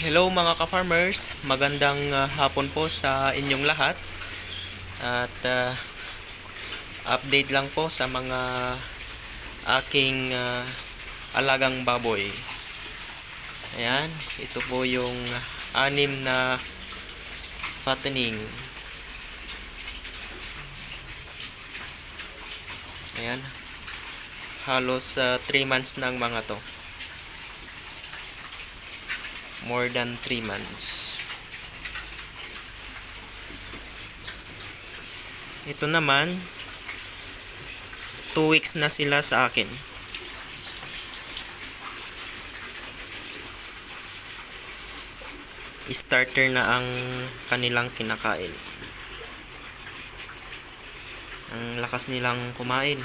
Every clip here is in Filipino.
Hello mga ka-farmers, magandang uh, hapon po sa inyong lahat. At uh, update lang po sa mga aking uh, alagang baboy. Ayan, ito po yung anim na fattening. Ayan, halos 3 months na ang mga to more than 3 months. Ito naman, 2 weeks na sila sa akin. Starter na ang kanilang kinakain. Ang lakas nilang kumain.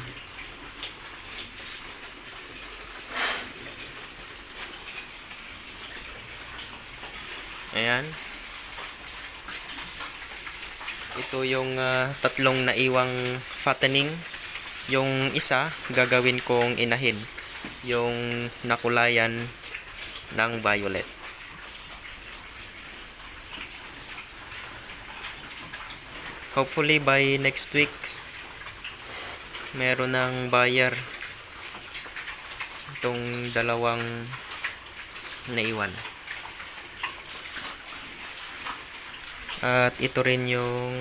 Ayan. Ito yung ah, tatlong naiwang fattening. Yung isa, gagawin kong inahin. Yung nakulayan ng violet. Hopefully by next week, meron ng buyer itong dalawang naiwan. At ito rin yung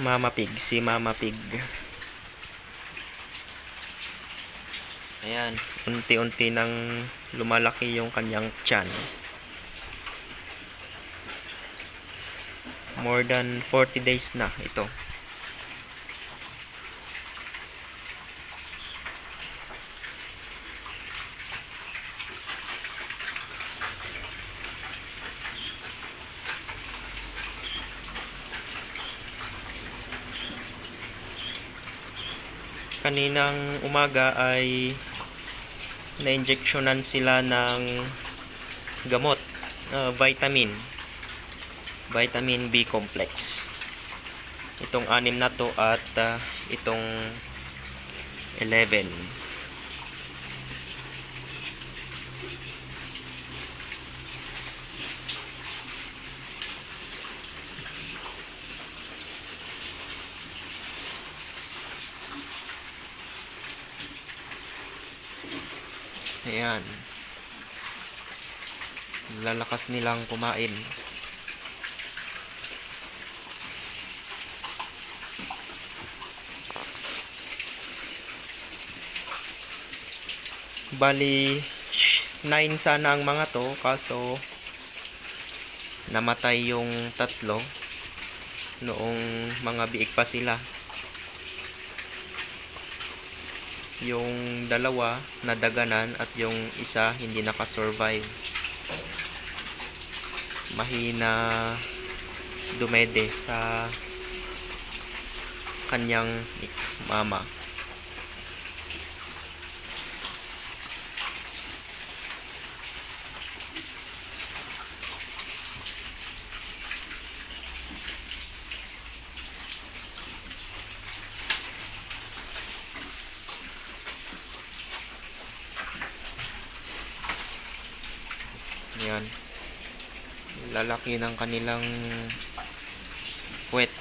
Mama Pig, si Mama Pig. Ayan, unti-unti nang lumalaki yung kanyang tiyan. More than 40 days na ito. Kaninang umaga ay na-injectionan sila ng gamot, uh, vitamin, vitamin B complex. Itong anim na to at uh, itong 11. Ayan. Lalakas nilang kumain. Bali, 9 sana ang mga to, kaso namatay yung tatlo noong mga biik pa sila. Yung dalawa nadaganan at yung isa hindi nakasurvive. Mahina dumede sa kanyang mama Yan. Lalaki ng kanilang puwet.